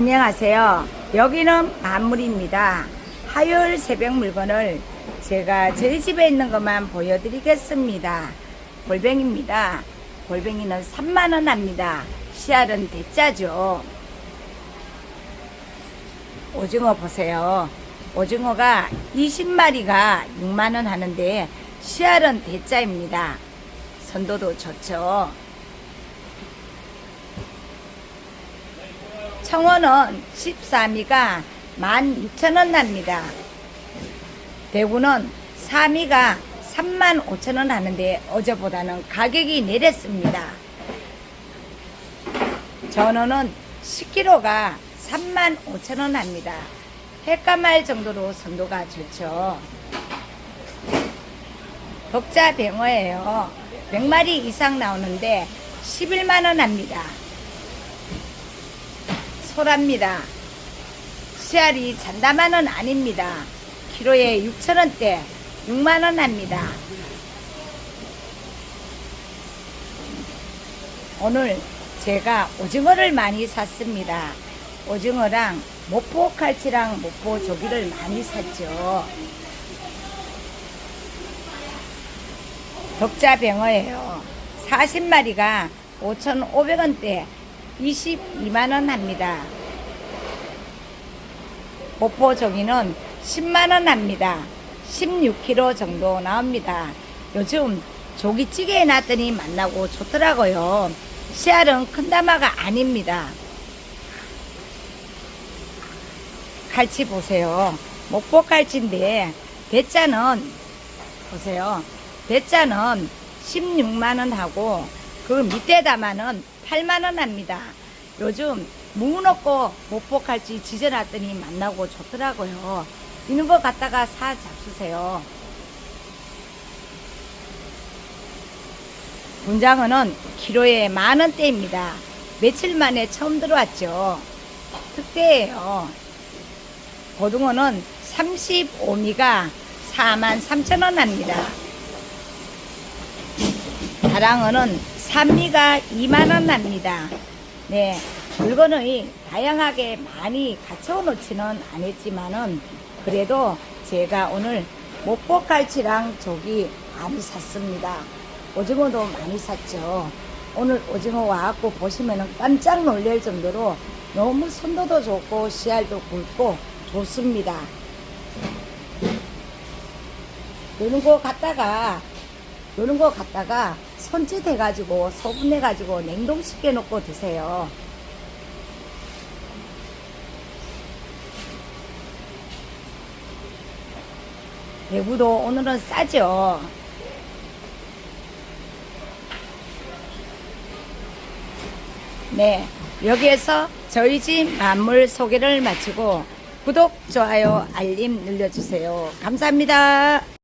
안녕하세요. 여기는 만물입니다. 화요일 새벽 물건을 제가 저희 집에 있는 것만 보여드리겠습니다. 골뱅입니다. 골뱅이는 3만원 합니다. 씨알은 대짜죠. 오징어 보세요. 오징어가 20마리가 6만원 하는데 씨알은 대짜입니다. 선도도 좋죠. 청원은 13미가 16,000원 납니다. 대구는 3미가 3만 5천원 하는데 어제보다는 가격이 내렸습니다. 전어는 10kg가 3만 5천원 합니다. 횟감할 정도로 선도가 좋죠. 독자 병어예요. 100마리 이상 나오는데 11만원 합니다. 소랍니다. 씨알이 잔다만은 아닙니다. 키로에 6천원대 6만원 합니다. 오늘 제가 오징어를 많이 샀습니다. 오징어랑 모포 칼치랑 모포 조기를 많이 샀죠. 독자 병어예요. 40마리가 5,500원대 22만원 합니다. 모포 조기는 10만원 합니다. 16kg 정도 나옵니다. 요즘 조기찌개에 놨더니 맛나고 좋더라고요. 씨알은 큰 다마가 아닙니다. 칼치 보세요. 목포 칼치인데 대짜는 보세요. 대짜는 16만원 하고 그 밑에 다마는 8만원 합니다. 요즘 무 넣고 목포 칼치 지져놨더니 맛나고 좋더라고요. 이런 거 갖다가 사 잡수세요. 분장어는 키로에 만원대입니다. 며칠 만에 처음 들어왔죠. 특대예요. 고등어는 35미가 4만 3천원 합니다. 다랑어는 3미가 2만원 합니다. 네, 물건을 다양하게 많이 갖춰 놓지는 않았지만은 그래도 제가 오늘 목포갈치랑 조기 많이 샀습니다. 오징어도 많이 샀죠. 오늘 오징어 와갖고 보시면은 깜짝 놀랄 정도로 너무 선도도 좋고 씨알도 굵고 좋습니다. 이런 거 갖다가 이런 거 갖다가 손짓 해가지고 소분 해 가지고 냉동시켜 놓고 드세요. 대구도 오늘은 싸죠. 네, 여기에서 저희 집 만물 소개를 마치고 구독, 좋아요, 알림 눌러주세요. 감사합니다.